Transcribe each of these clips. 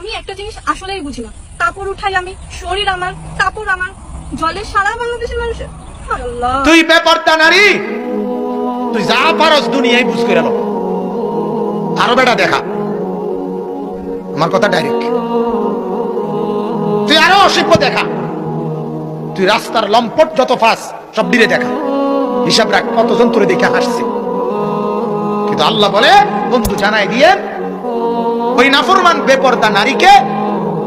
আমি একটা জিনিস আসলেই বুঝি না। কাপড় উঠাই আমি, শরীর আমার, কাপড় আমার জলে সারা বাংলাদেশের মানুষের। তুই বেপরদা নারী! তুই যা পারস দুনিয়ায় বুঝ করে লো আরও বেটা দেখা। আমার কথা ডাইরেক্ট তুই আরও অসভ্য দেখা। তুই রাস্তার লম্পট যত ফাঁস, সব দিলে দেখা। হিসাব রাখ কতজন তোরে দেখে হাসছে। কিন্তু আল্লাহ বলে, বন্ধু জানাই দিয়ে ওই নাফরমান বেপরদা নারীকে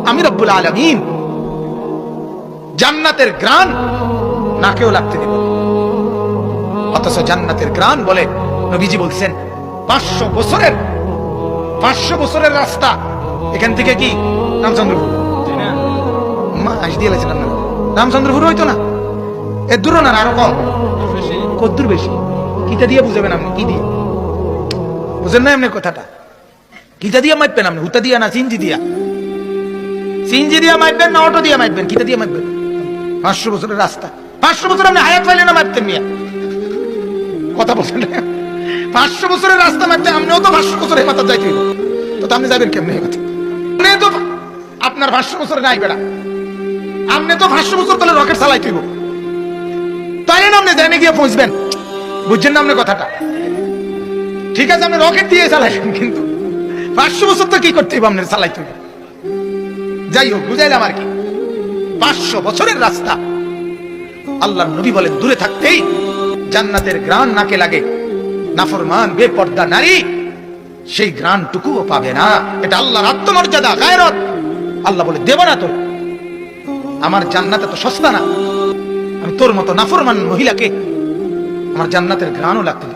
আমি রব্বুল আলমিন জান্নাতের গ্রান নাকেও লাগতে দেব। অথচ জান্নাতের গ্রান বলে নবীজি বলছেন, পাঁচশো বছরের পাঁচশো বছরের রাস্তা। এখান থেকে কি রামচন্দ্রপুর? মা হাসি দিয়ে লাগছেন আপনারা রামচন্দ্রপুর হইতো না? এর দূর না, আরও কম। কদ্দূর বেশি। কিটা দিয়ে বুঝাবেন আপনি? কি দিয়ে? বুঝেন না এমনি কথাটা? কিটা দিয়ে মাইপবেন আপনি, হুতা দিয়া না সিনজি দিয়া। সিনজি দিয়া মাইপবেন না, অটো দিয়া মাইপবেন কিটা দিয়ে মাইপবেন পাঁচশো বছরের রাস্তা। পাঁচশো বছর আপনি হায়াত পাইলেন না মারতেন মিয়া? কথা বলছেন? পাঁচশো বছরের রাস্তা মারতে আপনিও তো পাঁচশো বছরের মাথা যাইতে হইব। তো আপনি যাবেন কেমনি কথা? আপনি তো আপনার পাঁচশো বছরে নাই বেড়া। আপনি তো পাঁচশো বছর তাহলে রকেট চালাইতে হইব। তাই না আপনি জেনে গিয়ে পৌঁছবেন। বুঝছেন না আপনি কথাটা? ঠিক আছে, আপনি রকেট দিয়ে চালাইবেন কিন্তু। পাঁচশো বছর তো কি করতে হইব আপনার চালাইতে হইব? যাই হোক, বুঝাইলাম আর কি। পাঁচশো বছরের রাস্তা। আল্লাহ নবী বলেন, দূরে থাকতেই জান্নাতের গ্রান নাকে লাগে। নাফরমান, বেপর্দা নারী, সেই গ্রানটুকুও পাবে না। এটা আল্লাহর আত্মমর্যাদা, গায়রত। আল্লাহ বলে, দেব না তো। আমার জান্নাতে তো সস্তা না। আমি তোর মতো নাফরমান মহিলাকে আমার জান্নাতের গ্রানও লাগতে